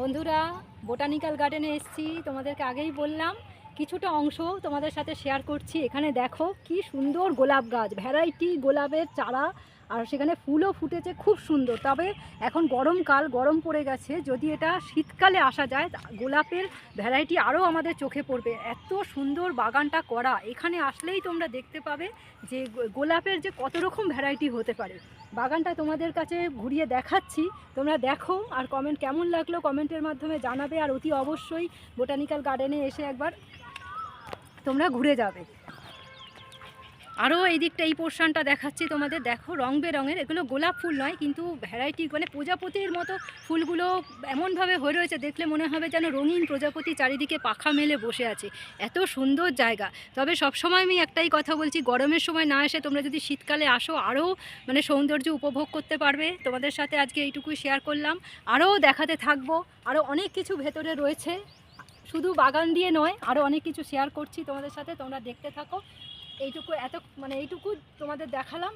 বন্ধুরা, বোটানিক্যাল গার্ডেনে এসেছি। তোমাদেরকে আগেই বললাম, কিছুটা অংশ তোমাদের সাথে শেয়ার করছি। এখানে দেখো কি সুন্দর গোলাপ গাছ ভ্যারাইটি গোলাপের চারা আর সেখানে ফুলও ফুটেছে, খুব সুন্দর। তবে এখন গরমকাল গরম পড়ে গেছে। যদি এটা শীতকালে আসা যায় গোলাপের ভ্যারাইটি আরও আমাদের চোখে পড়বে। এত সুন্দর বাগানটা করা। এখানে আসলেই তোমরা দেখতে পাবে যে গোলাপের যে কত রকম ভ্যারাইটি হতে পারে। বাগানটা তোমাদের কাছে ঘুরিয়ে দেখাচ্ছি। তোমরা দেখো আর কমেন্ট কেমন লাগল কমেন্টের মাধ্যমে জানাবে। আর অতি অবশ্যই বোটানিক্যাল গার্ডেনে এসে একবার তোমরা ঘুরে যাবে। আরও এই দিকটা এই পোর্শনটা দেখাচ্ছি তোমাদের। দেখো, রং বেরঙের, এগুলো গোলাপ ফুল নয়, কিন্তু ভ্যারাইটি মানে প্রজাপতির মতো ফুলগুলো এমনভাবে হয়ে রয়েছে, দেখলে মনে হবে যেন রঙিন প্রজাপতি চারিদিকে পাখা মেলে বসে আছে। এত সুন্দর জায়গা। তবে সবসময় আমি একটাই কথা বলছি, গরমের সময় না এসে তোমরা যদি শীতকালে আসো আরও মানে সৌন্দর্য উপভোগ করতে পারবে। তোমাদের সাথে আজকে এইটুকুই শেয়ার করলাম। আরও দেখাতে থাকব আরও অনেক কিছু ভেতরে রয়েছে। শুধু বাগান দিয়ে নয় আরও অনেক কিছু শেয়ার করছি তোমাদের সাথে, তোমরা দেখতে থাকো। এইটুকু এত মানে এইটুকু তোমাদের দেখালাম।